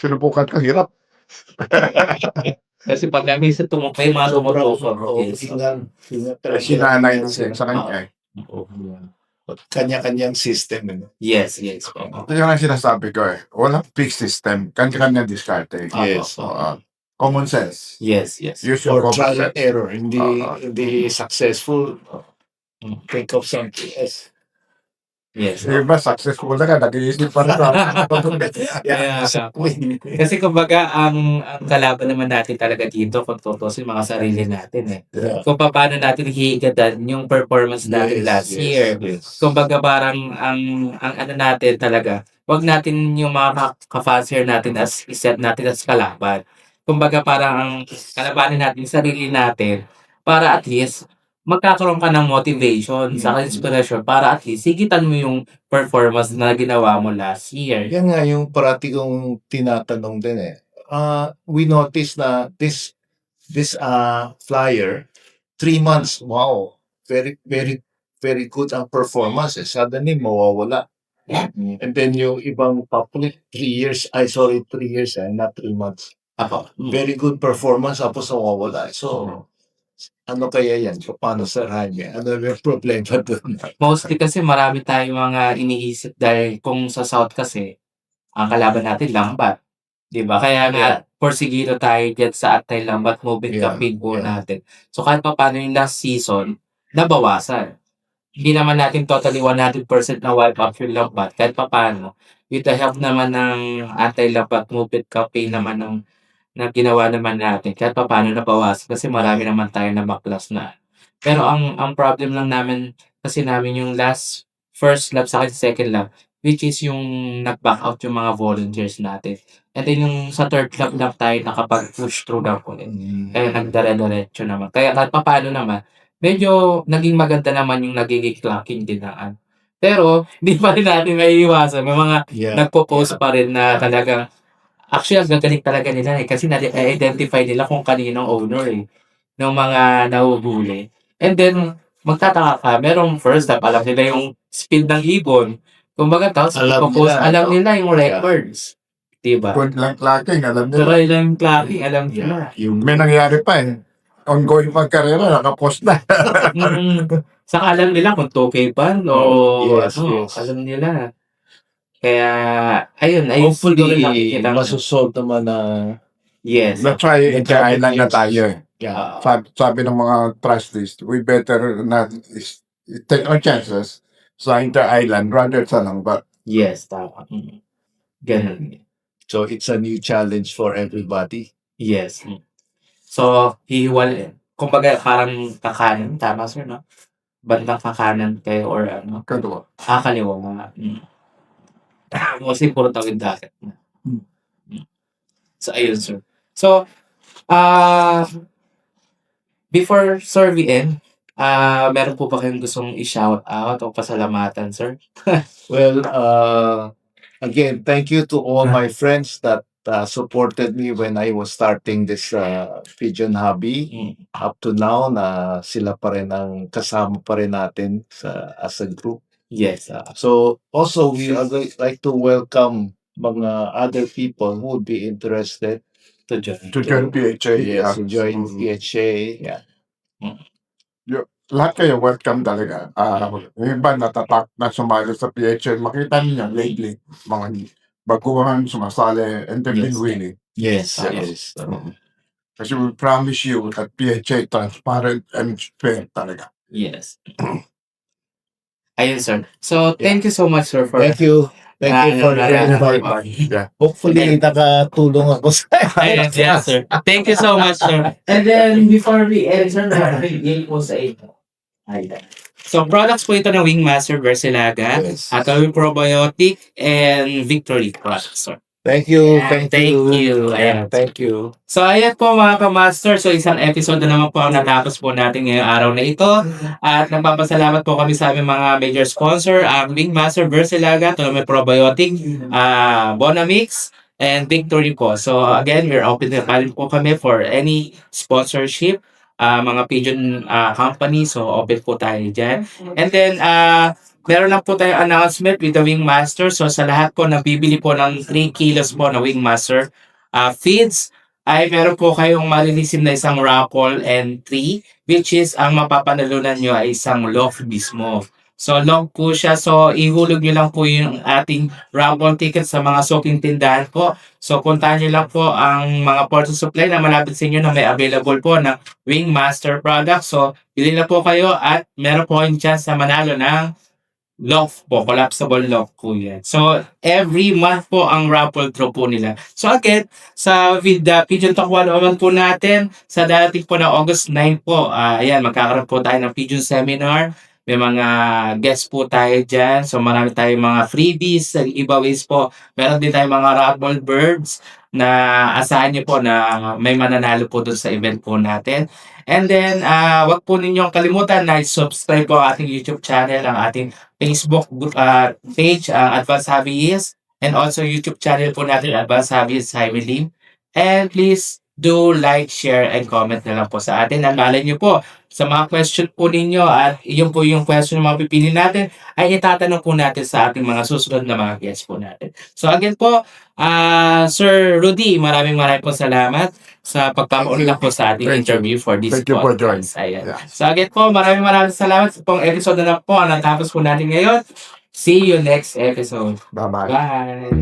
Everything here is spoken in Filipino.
sinubukan ko, hirap. Kasi pag minsan tumu may mga tumutusok. Oo. Hingan Si nanay sa sa kanya. eh. Kanya-kanyang system. Ano? Yes, yes. Ito yung sinasabi ko eh. Walang fixed system. Kanya-kanya diskarte. Yes. Oo. common sense. Yes, yes. Use your Or trial and error. Hindi, Oo. hindi successful. Think of something else. Yes. Yung iba, successful na ka, nag-iisip pa rin ako. Kaya, Exactly. kasi kumbaga, ang, ang kalaban naman natin talaga dito, kung tutusin mga sarili natin eh. Yeah. Kung paano natin hihigadan yung performance natin Yes, last yes, year. Yes. Kumbaga parang ang ang ano natin talaga, wag natin yung mga ka- ka-fansier natin as iset natin as kalaban. Kumbaga parang ang kalabanin natin sarili natin para at least magkakaroon ka ng motivation sa Mm. inspiration para at least sigitan mo yung performance na ginawa mo last year. Yan nga yung parati kong tinatanong din eh. Uh, we noticed na this this uh, flyer, three months, wow, very, very, very good ang performance. Eh. Suddenly, mawawala. And then yung ibang public, three years, I sorry, three years, eh, not three months. Ako. Very good performance, tapos mawawala. So, ano kaya yan? Paano Sir Jaime? Ano yung problema doon? Mostly kasi marami tayong mga iniisip dahil kung sa South kasi, ang kalaban natin lambat. 'Di ba? Kaya nga, porsigido tayo dyan sa Atay Lambat Moving Yeah, Campaign po yeah. natin. So kahit pa paano yung last season, nabawasan. Hindi naman natin totally 100% na wipe out yung lambat. Kahit pa paano, with the help naman ng Atay Lambat Moving Campaign naman ng na ginawa naman natin, kahit pa paano nabawasan kasi marami naman tayo na maklas na. Pero ang ang problem lang namin kasi namin yung last first lap sa akin second lap which is yung nag-back out yung mga volunteers natin. And then yung sa third lap lang tayo nakapag-push through na ulit. Kaya nagdare-diretso naman. Kaya kahit pa paano naman, medyo naging maganda naman yung nagiging clocking din na ano. Pero, hindi pa rin natin maiiwasan. May mga Yeah. nagpo-post pa rin na talagang actually ang gagaling talaga nila eh kasi na-identify nila kung kaninong owner eh ng mga nahuhuli. And then magtataka ka, merong first lap, alam nila yung speed ng ibon. Kumbaga, tapos Alam nila, alam nila yung records. Diba? Point lang clacking, alam nila. ilang clocking, alam nila. Yung May nangyari pa eh. Ongoing pag karera, nakapost na. Mm. Saka alam nila kung 2K ba o Yes, ano, yes. alam nila. Kaya, ayun, ayun siguro hopefully, nakikita ko. masusolve naman na Yes. That's why inter-island na tayo eh. yeah. Sabi, sabi ng mga trustees, we better not is, take our chances sa inter-island rather sa lambat. Yes, tama. Mm. Ganun. So it's a new challenge for everybody. Yes. Mm. So, hihiwal, kumbaga parang kakanan, tama sir, no? Bandang kakanan kayo or ano, Kagawa. ah, kaliwa mga. Mm. Kasi puro tawid dagat. Hmm. Mm. So, ayun sir. So, ah, before sir we end, ah, meron po ba kayong gustong i-shout out o pasalamatan, sir? Well, uh, again, thank you to all my friends that uh, supported me when I was starting this uh, pigeon hobby. Mm. Up to now, na sila pa rin ang kasama pa rin natin sa, as a group. Yes. ah, So also, we would like to welcome mga other people who would be interested to join. To join PHA. yes, yeah. to join Mm. PHA. Yeah. Lahat kayo welcome talaga. Ah, yung iba natatak na sumali sa PHA. Makita niyo lately, mga baguhan sumasali and they've been Yes. winning. Yes, Tama. yes. Kasi we promise you that PHA transparent and fair talaga. Yes. Ayun, sir. So, thank you so much, sir, for Thank you. Thank you for Ah, the ah, invite. ah, Yeah. Hopefully, nakatulong ako sa Ayun, yes, sir. Thank you so much, sir. And then, before we end, sir, nakakigil po sa ito. Ayan. So, products po ito ng Wingmaster Versilaga, Yes. at Atawin Probiotic, and Victory products, sir. Thank you. Yeah, Thank, thank you. you. Yeah, Ayan. thank you. So, ayan po mga ka-master. So, isang episode na naman po ang natapos po natin ngayong araw na ito. At nagpapasalamat po kami sa aming mga major sponsor, ang Wingmaster Versilaga, Tulome Probiotic, ah Bonamix, and Victory po. So, again, we're open na po kami for any sponsorship, ah mga pigeon ah, company. So, open po tayo dyan. And then, ah meron lang po tayong announcement with the Wingmaster. So sa lahat po na bibili po ng 3 kilos po na Wingmaster uh, feeds, ay meron po kayong marireceive na isang raffle and 3 which is ang mapapanalunan nyo ay isang loaf mismo. So long po siya. So ihulog nyo lang po yung ating raffle ticket sa mga soaking tindahan po. So puntahan nyo lang po ang mga portal supply na malapit sa inyo na may available po ng Wingmaster product. So bili na po kayo at meron po kayong chance na manalo ng loaf po, collapsible loaf po yan. So, every month po ang raffle draw po nila. So, again, sa with the Pigeon Talk 101 po natin, sa darating po na August 9 po, ah, ayan, magkakaroon po tayo ng Pigeon Seminar. May mga guests po tayo dyan. So, marami tayong mga freebies, giveaways po. Meron din tayong mga raffle birds na asahan niyo po na may mananalo po doon sa event po natin. And then, ah wag po ninyong kalimutan na subscribe po ang ating YouTube channel, ang ating Facebook group, ah, page, ang Advanced Hobbyist, and also YouTube channel po natin, Advanced Hobbyist Jaime Lim. And please do like, share, and comment na lang po sa atin. At malay niyo po, sa mga question po ninyo at yun po yung question na mapipili natin, ay itatanong po natin sa ating mga susunod na mga guests po natin. So again po, ah Sir Rudy, maraming maraming po salamat sa pagpapaunlak po sa ating Thank you. interview for this Thank you for podcast. Ayan. Yeah. So again po, maraming maraming salamat sa pong episode na lang po ang natapos po natin ngayon. See you next episode. Bye-bye. Bye!